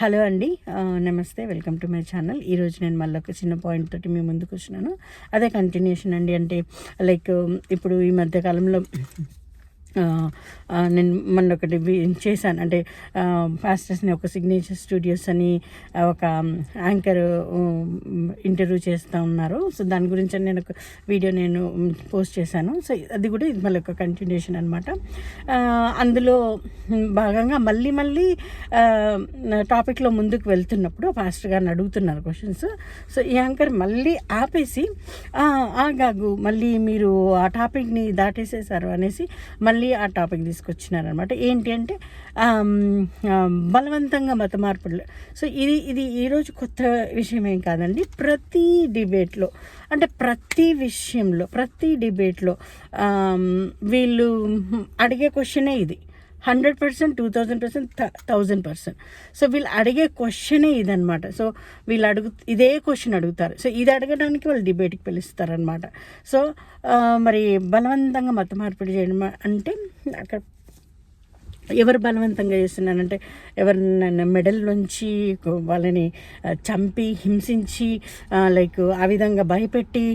Hello అండి. నమస్తే. Welcome to my channel. ఈరోజు నేను మళ్ళీ ఒక చిన్న పాయింట్ తోటి మీ ముందుకు వచ్చినాను అదే కంటిన్యూషన్ అండి అంటే లైక్ ఇప్పుడు ఈ మధ్యకాలంలో నేను మొన్న ఒకటి చేశాను. అంటే పాస్టర్స్ని ఒక సిగ్నేచర్ స్టూడియోస్ అని ఒక యాంకర్ ఇంటర్వ్యూ చేస్తూ ఉన్నారు. సో దాని గురించి నేను ఒక వీడియో నేను పోస్ట్ చేశాను. సో అది కూడా ఇది మళ్ళీ ఒక కంటిన్యూషన్ అనమాట అందులో భాగంగా మళ్ళీ మళ్ళీ టాపిక్లో ముందుకు వెళ్తున్నప్పుడు పాస్టర్ గారిని అడుగుతున్నారు క్వశ్చన్స్ సో ఈ యాంకర్ మళ్ళీ ఆపేసి ఆగాగు మళ్ళీ మీరు ఆ టాపిక్ని దాటేసేసారు అనేసి మళ్ళీ ఆ టాపిక్ తీసుకొచ్చినారనమాట ఏంటి అంటే బలవంతంగా మత మార్పులు. సో ఇది ఇది ఈరోజు కొత్త విషయం ఏం కాదండి. ప్రతి డిబేట్లో అంటే ప్రతి విషయంలో ప్రతి డిబేట్లో వీళ్ళు అడిగే క్వశ్చనే ఇది. Hundred percent two thousand percent thousand percent. So వీళ్ళు అడిగే క్వశ్చనే ఇదనమాట సో వీళ్ళు అడుగు ఇదే క్వశ్చన్ అడుగుతారు. సో ఇది అడగడానికి వాళ్ళు డిబేట్కి పిలుస్తారనమాట సో మరి బలవంతంగా మత మార్పిడి చేయడం అంటే అక్కడ ఎవరు బలవంతంగా చేస్తున్నారంటే ఎవరినైనా మెడల్ నుంచి వాళ్ళని చంపి హింసించి లైక్ ఆ విధంగా భయపెట్టి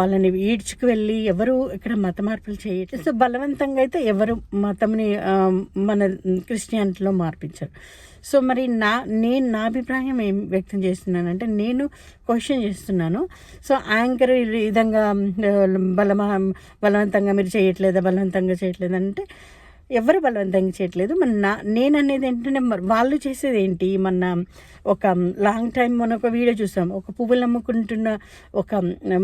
వాళ్ళని ఈడ్చుకు వెళ్ళి ఎవరు ఇక్కడ మత మార్పులు చేయట్లేదు. సో బలవంతంగా అయితే ఎవరు మతంని మన క్రిస్టియానిటీలో మార్పించారు. సో మరి నా నేను నా అభిప్రాయం ఏం వ్యక్తం చేస్తున్నానంటే నేను క్వశ్చన్ చేస్తున్నాను. సో యాంకర్ ఈ విధంగా బలమా బలవంతంగా మీరు చేయట్లేదా బలవంతంగా చేయట్లేదంటే ఎవరు బలవంతంగా చేయట్లేదు. మన నా నేను అనేది ఏంటంటే వాళ్ళు చేసేది ఏంటి మన ఒక లాంగ్ టైం మనం ఒక వీడియో చూసాం. ఒక పువ్వులు అమ్ముకుంటున్న ఒక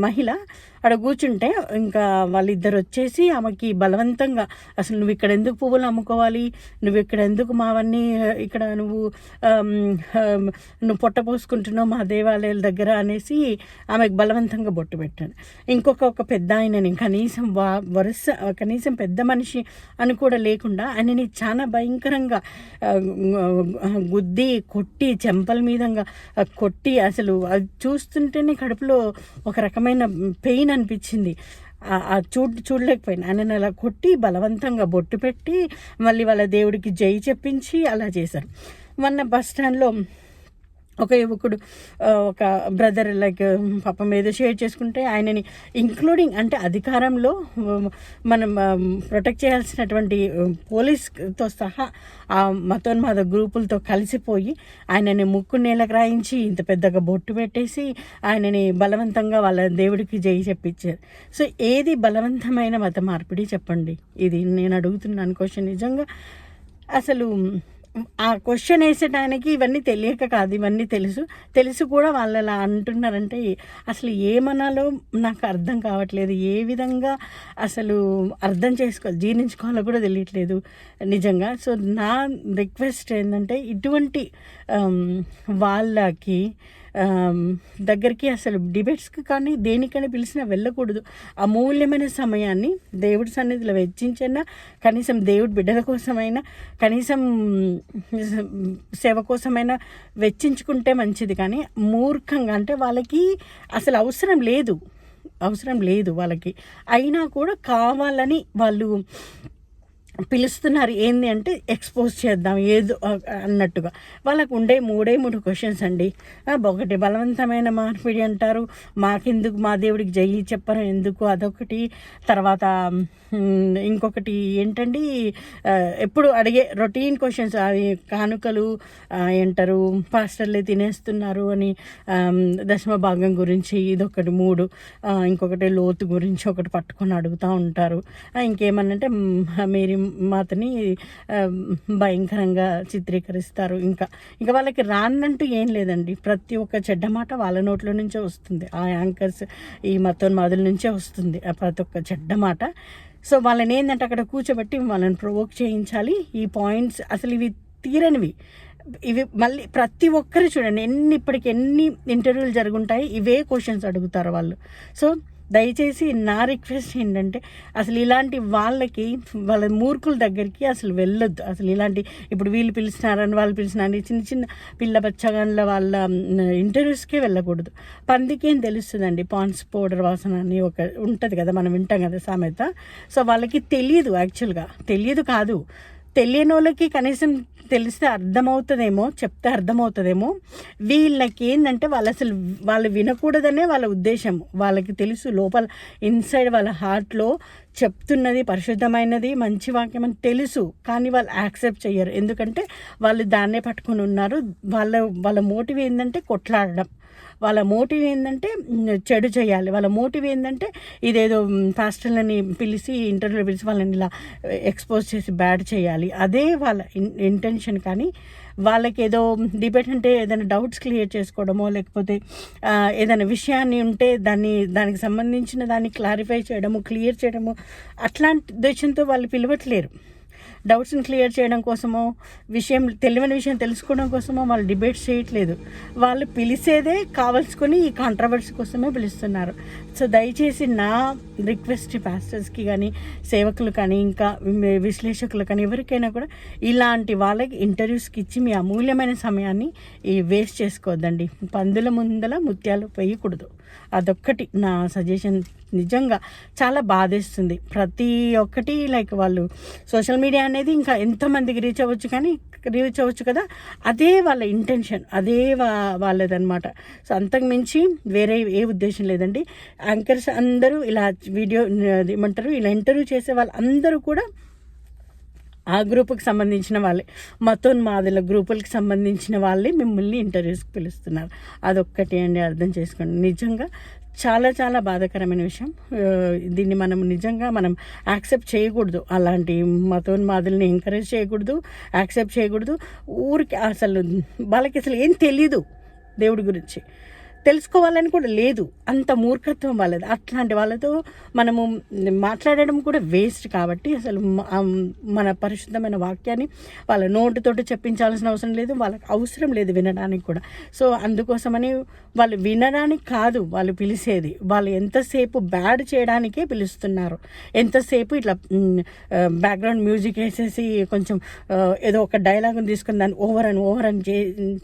మహిళ అక్కడ కూర్చుంటే ఇంకా వాళ్ళిద్దరు వచ్చేసి ఆమెకి బలవంతంగా అసలు నువ్వు ఇక్కడ ఎందుకు పువ్వులు అమ్ముకోవాలి నువ్వు ఇక్కడ ఎందుకు మావన్నీ ఇక్కడ నువ్వు నువ్వు పొట్ట పోసుకుంటున్నావు మా దేవాలయాల దగ్గర అనేసి ఆమెకు బలవంతంగా బొట్టు పెట్టాను. ఇంకొక ఒక పెద్ద ఆయనని కనీసం వా వరుస కనీసం పెద్ద మనిషి అని కూడా లేకుండా ఆయనని చాలా భయంకరంగా గుద్ది కొట్టి చెంపల మీదంగా కొట్టి అసలు అది చూస్తుంటేనే కడుపులో ఒక రకమైన పెయిన్ అనిపించింది. ఆ- చూడ చూడలేకపోయినా. ఆయన అలా కొట్టి బలవంతంగా బొట్టు పెట్టి మళ్ళీ వాళ్ళ దేవుడికి జై చెప్పించి అలా చేశారు. మొన్న బస్ స్టాండ్లో ఒక యువకుడు ఒక బ్రదర్ లైక్ పాపం ఏదో షేర్ చేసుకుంటే ఆయనని ఇంక్లూడింగ్ అంటే అధికారంలో మనం ప్రొటెక్ట్ చేయాల్సినటువంటి పోలీస్తో సహా ఆ మతోన్మాద గ్రూపులతో కలిసిపోయి ఆయనని ముక్కు నేలకు రాయించి ఇంత పెద్దగా బొట్టు పెట్టేసి ఆయనని బలవంతంగా వాళ్ళ దేవుడికి జయి చెప్పించారు. సో ఏది బలవంతమైన మత మార్పిడి చెప్పండి? ఇది నేను అడుగుతున్నాను క్వశ్చన్ నిజంగా. అసలు ఆ క్వశ్చన్ వేసేటానికి ఇవన్నీ తెలియక కాదు ఇవన్నీ తెలుసు. తెలుసు కూడా వాళ్ళు అలా అంటున్నారంటే అసలు ఏమనాలో నాకు అర్థం కావట్లేదు. ఏ విధంగా అసలు అర్థం చేసుకోవాలి జీర్ణించుకోవాలో కూడా తెలియట్లేదు నిజంగా. సో నా రిక్వెస్ట్ ఏంటంటే ఇటువంటి వాళ్ళకి దగ్గరికి అసలు డిబేట్స్కి కానీ దేనికైనా పిలిచినా వెళ్ళకూడదు. అమూల్యమైన సమయాన్ని దేవుడి సన్నిధిలో వెచ్చించైనా కనీసం దేవుడి బిడ్డల కోసమైనా కనీసం సేవ కోసమైనా వెచ్చించుకుంటే మంచిది. కానీ మూర్ఖంగా అంటే వాళ్ళకి అసలు అవసరం లేదు. అవసరం లేదు వాళ్ళకి. అయినా కూడా కావాలని వాళ్ళు పిలుస్తున్నారు ఏంది అంటే ఎక్స్పోజ్ చేద్దాం ఏదో అన్నట్టుగా. వాళ్ళకు ఉండే మూడే మూడు క్వశ్చన్స్ అండి. ఒకటి బలవంతమైన మార్పిడి అంటారు. మాకెందుకు మా దేవుడికి జై చెప్పరు ఎందుకు అదొకటి. తర్వాత ఇంకొకటి ఏంటండి ఎప్పుడు అడిగే రొటీన్ క్వశ్చన్స్ అవి కానుకలు ఏంటారు పాస్టర్లే తినేస్తున్నారు అని దశమ భాగం గురించి ఇదొకటి మూడు. ఇంకొకటి లోతు గురించి ఒకటి పట్టుకొని అడుగుతూ ఉంటారు. ఆ, ఇంకేమన్నంటే మేరీ మాతని భయంకరంగా చిత్రీకరిస్తారు. ఇంకా ఇంకా వాళ్ళకి రానంటూ ఏం లేదండి. ప్రతి ఒక్క చెడ్డ మాట వాళ్ళ నోట్లో నుంచే వస్తుంది. ఆ యాంకర్స్ ఈ మతోన్మాదుల నుంచే వస్తుంది. ఆ ప్రతి ఒక్క చెడ్డ మాట. సో వాళ్ళని ఏంటంటే అక్కడ కూర్చోబెట్టి వాళ్ళని ప్రొవోక్ చేయించాలి. ఈ పాయింట్స్ అసలు ఇవి తీరనివి. ఇవి మళ్ళీ ప్రతి ఒక్కరు చూడండి ఎన్ని ఇప్పటికి ఎన్ని ఇంటర్వ్యూలు జరుగుంటాయి ఇవే క్వశ్చన్స్ అడుగుతారు వాళ్ళు. సో దయచేసి నా రిక్వెస్ట్ ఏంటంటే అసలు ఇలాంటి వాళ్ళకి వాళ్ళ మూర్ఖుల దగ్గరికి అసలు వెళ్ళొద్దు. అసలు ఇలాంటి ఇప్పుడు వీళ్ళు పిలిచినారని వాళ్ళు పిలిచినారని చిన్న చిన్న పిల్ల బచ్చగాళ్ళ వాళ్ళ ఇంటర్వ్యూస్కే వెళ్ళకూడదు. పందికేం తెలుస్తుందండి? పాన్స్ పౌడర్ వాసన అని ఒక ఉంటుంది కదా మనం వింటాం కదా సామెత. సో వాళ్ళకి తెలియదు యాక్చువల్గా తెలియదు కాదు. తెలియని వాళ్ళకి కనీసం తెలిస్తే అర్థమవుతుందేమో చెప్తే అర్థమవుతుందేమో వీళ్ళకి ఏంటంటే వాళ్ళు అసలు వాళ్ళు వినకూడదనే వాళ్ళ ఉద్దేశం. వాళ్ళకి తెలుసు లోపల ఇన్సైడ్ వాళ్ళ హార్ట్లో చెప్తున్నది పరిశుద్ధమైనది మంచి వాక్యం అని తెలుసు. కానీ వాళ్ళు యాక్సెప్ట్ చేయరు ఎందుకంటే వాళ్ళు దాన్నే పట్టుకొని ఉన్నారు. వాళ్ళ వాళ్ళ మోటివ్ ఏంటంటే కొట్లాడడం. వాళ్ళ మోటివ్ ఏంటంటే చెడు చేయాలి. వాళ్ళ మోటివ్ ఏంటంటే ఇదేదో ఫాస్టర్లని పాస్టర్లని పిలిచి ఇంటర్వ్యూలో పిలిచి వాళ్ళని ఇలా ఎక్స్పోజ్ చేసి బ్యాడ్ చేయాలి. అదే వాళ్ళ ఇన్- ఇంటెన్షన్ కానీ వాళ్ళకి ఏదో డిబేట్ అంటే ఏదైనా డౌట్స్ క్లియర్ చేసుకోవడమో లేకపోతే ఏదైనా విషయాన్ని ఉంటే దాన్ని దానికి సంబంధించిన దాన్ని క్లారిఫై చేయడము క్లియర్ చేయడము అట్లాంటి ఉద్దేశంతో వాళ్ళు పిలవట్లేరు. డౌట్స్ని క్లియర్ చేయడం కోసమో విషయం తెలియని విషయం తెలుసుకోవడం కోసమో వాళ్ళు డిబేట్స్ చేయట్లేదు. వాళ్ళు పిలిచేదే కావాల్సుకొని ఈ కాంట్రవర్సీ కోసమే పిలుస్తున్నారు. సో దయచేసి నా రిక్వెస్ట్ పాస్టర్స్కి కానీ సేవకులు కానీ ఇంకా విశ్లేషకులు కానీ ఎవరికైనా కూడా ఇలాంటి వాళ్ళకి ఇంటర్వ్యూస్కి ఇచ్చి మీ అమూల్యమైన సమయాన్ని ఈ వేస్ట్ చేసుకోవద్దండి. పందుల ముందల ముత్యాలు వేయకూడదు. అదొక్కటి నా సజెషన్ నిజంగా చాలా బాధేస్తుంది. ప్రతి ఒక్కటి లైక్ వాళ్ళు సోషల్ మీడియా అనేది ఇంకా ఎంతమందికి రీచ్ అవ్వచ్చు కానీ రీచ్ అవ్వచ్చు కదా అదే వాళ్ళ ఇంటెన్షన్ అదే వా వాళ్ళదనమాట సో అంతకు మించి వేరే ఏ ఉద్దేశం లేదండి. యాంకర్స్ అందరూ ఇలా వీడియో అది ఏమంటారు ఇలా ఇంటర్వ్యూ చేసే వాళ్ళు అందరూ కూడా ఆ గ్రూపుకి సంబంధించిన వాళ్ళే. మతోన్మాదుల గ్రూపులకు సంబంధించిన వాళ్ళే మిమ్మల్ని ఇంటర్వ్యూస్కి పిలుస్తున్నారు. అదొక్కటి అండి అర్థం చేసుకోండి. నిజంగా చాలా చాలా బాధాకరమైన విషయం. దీన్ని మనం నిజంగా మనం యాక్సెప్ట్ చేయకూడదు. అలాంటి మతోన్మాదుల్ని ఎంకరేజ్ చేయకూడదు యాక్సెప్ట్ చేయకూడదు. ఊరికి అసలు వాళ్ళకి అసలు ఏం తెలీదు దేవుడి గురించి. తెలుసుకోవాలని కూడా లేదు. అంత మూర్ఖత్వం వాళ్ళది. అట్లాంటి వాళ్ళతో మనము మాట్లాడడం కూడా వేస్ట్ కాబట్టి అసలు మన పరిశుద్ధమైన వాక్యాన్ని వాళ్ళ నోటితోటి చెప్పించాల్సిన అవసరం లేదు. వాళ్ళకి అవసరం లేదు వినడానికి కూడా. సో అందుకోసమని వాళ్ళు వినడానికి కాదు వాళ్ళు పిలిచేది. వాళ్ళు ఎంతసేపు బ్యాడ్ చేయడానికే పిలుస్తున్నారు. ఎంతసేపు ఇట్లా బ్యాక్గ్రౌండ్ మ్యూజిక్ వేసేసి కొంచెం ఏదో ఒక డైలాగ్ని తీసుకుని దాన్ని ఓవర్ అని ఓవర్ అని చే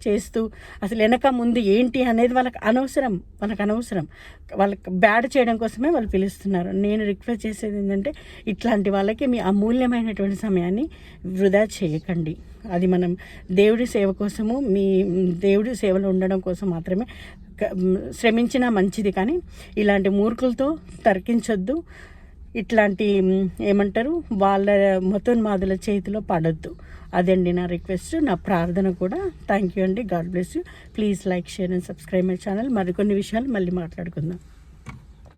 చేస్తూ అసలు వెనక ముందు ఏంటి అనేది వాళ్ళకి అనవసరం వాళ్ళకి అనవసరం వాళ్ళకి బ్యాడ్ చేయడం కోసమే వాళ్ళు పిలుస్తున్నారు. నేను రిక్వెస్ట్ చేసేది ఏంటంటే ఇట్లాంటి వాళ్ళకి మీ అమూల్యమైనటువంటి సమయాన్ని వృధా చేయకండి. అది మనం దేవుడి సేవ కోసము మీ దేవుడి సేవలో ఉండడం కోసం మాత్రమే శ్రమించినా మంచిది కానీ ఇలాంటి మూర్ఖులతో తర్కించొద్దు. ఇట్లాంటి ఏమంటారు వాళ్ళ మతోన్మాదుల చేతిలో పడద్దు. అదండి నా రిక్వెస్ట్ నా ప్రార్థన కూడా. థ్యాంక్ యూ అండి. God bless you please like share and subscribe my channel మరికొన్ని విషయాలు మళ్ళీ మాట్లాడుకుందాం.